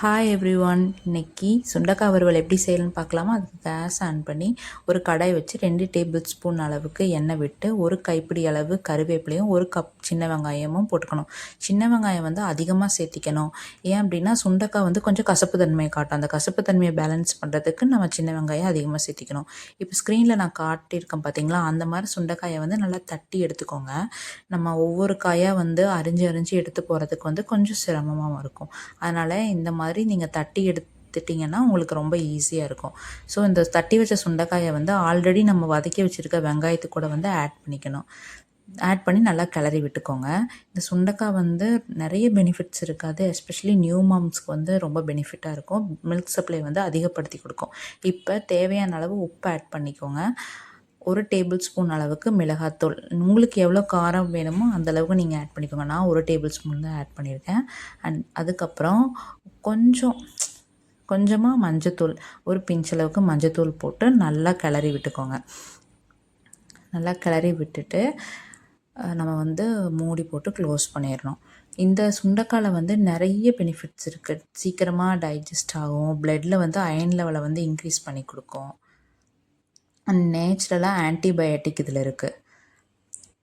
Hi every one இன்னைக்கு சுண்டக்காய் வறுவல் எப்படி செய்யலாம்னு பார்க்கலாமா? அதுக்கு கேஸ் ஆன் பண்ணி ஒரு கடாய் வச்சு ரெண்டு டேபிள் ஸ்பூன் அளவுக்கு எண்ணெய் விட்டு ஒரு கைப்பிடி அளவு கருவேப்பிலையும் ஒரு கப் சின்ன வெங்காயமும் போட்டுக்கணும். சின்ன வெங்காயம் வந்து அதிகமாக சேர்த்திக்கணும். ஏன் அப்படின்னா சுண்டக்காய் வந்து கொஞ்சம் கசப்பு தன்மையை காட்டும். அந்த கசப்பு தன்மையை பேலன்ஸ் பண்ணுறதுக்கு நம்ம சின்ன வெங்காயம் அதிகமாக சேர்த்திக்கணும். இப்போ ஸ்க்ரீனில் நான் காட்டியிருக்கேன் பார்த்தீங்களா அந்த மாதிரி சுண்டைக்காயை வந்து நல்லா தட்டி எடுத்துக்கோங்க. நம்ம ஒவ்வொரு காயாக வந்து அரிஞ்சு அரிஞ்சு எடுத்து போகிறதுக்கு வந்து கொஞ்சம் சிரமமாக இருக்கும். அதனால் இந்த மாதிரி மாதிரி நீங்கள் தட்டி எடுத்துட்டிங்கன்னா உங்களுக்கு ரொம்ப ஈஸியாக இருக்கும். ஸோ இந்த தட்டி வச்ச சுண்டைக்காயை வந்து ஆல்ரெடி நம்ம வதக்கி வச்சுருக்க வெங்காயத்து கூட வந்து ஆட் பண்ணிக்கணும். ஆட் பண்ணி நல்லா கிளறி விட்டுக்கோங்க. இந்த சுண்டைக்காய் வந்து நிறைய பெனிஃபிட்ஸ் இருக்காது. எஸ்பெஷலி நியூ மாம்ஸ்க்கு வந்து ரொம்ப பெனிஃபிட்டாக இருக்கும். மில்க் சப்ளை வந்து அதிகப்படுத்தி கொடுக்கும். இப்போ தேவையான அளவு உப்பு ஆட் பண்ணிக்கோங்க. ஒரு டேபிள் ஸ்பூன் அளவுக்கு மிளகாத்தூள். உங்களுக்கு எவ்வளோ காரம் வேணுமோ அந்தளவுக்கு நீங்கள் ஆட் பண்ணிக்கோங்க. நான் ஒரு டேபிள் ஸ்பூன் தான் ஆட் பண்ணியிருக்கேன். அண்ட் அதுக்கப்புறம் கொஞ்சம் கொஞ்சமாக மஞ்சத்தூள். ஒரு பிஞ்சளவுக்கு மஞ்சத்தூள் போட்டு நல்லா கிளறி விட்டுக்கோங்க. நல்லா கிளறி விட்டுட்டு நம்ம வந்து மூடி போட்டு க்ளோஸ் பண்ணிடணும். இந்த சுண்டைக்காயில் வந்து நிறைய பெனிஃபிட்ஸ் இருக்குது சீக்கிரமாக டைஜஸ்ட் ஆகும். ப்ளட்டில் வந்து அயன் லெவலை வந்து இன்க்ரீஸ் பண்ணி கொடுக்கும். அண்ட் நேச்சுரலாக ஆன்டிபயோட்டிக் இதில் இருக்குது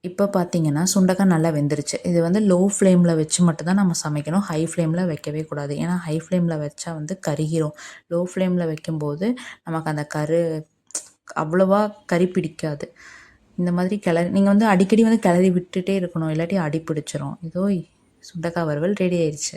இப்போ பார்த்தீங்கன்னா சுண்டக்காய் நல்லா வெந்துருச்சு. இது வந்து லோ ஃப்ளேமில் வச்சு மட்டும்தான் நம்ம சமைக்கணும். ஹை ஃப்ளேமில் வைக்கவே கூடாது. ஏன்னா ஹை ஃப்ளேமில் வச்சா வந்து கருகிரும். லோ ஃப்ளேமில் வைக்கும்போது நமக்கு அந்த கரு அவ்வளோவா கறி பிடிக்காது. இந்த மாதிரி கிளறி நீங்கள் வந்து அடிக்கடி வந்து கிளறி விட்டுட்டே இருக்கணும். இல்லாட்டி அடி பிடிச்சிரும். இதோ சுண்டக்காய் வறுவல் ரெடி ஆயிடுச்சு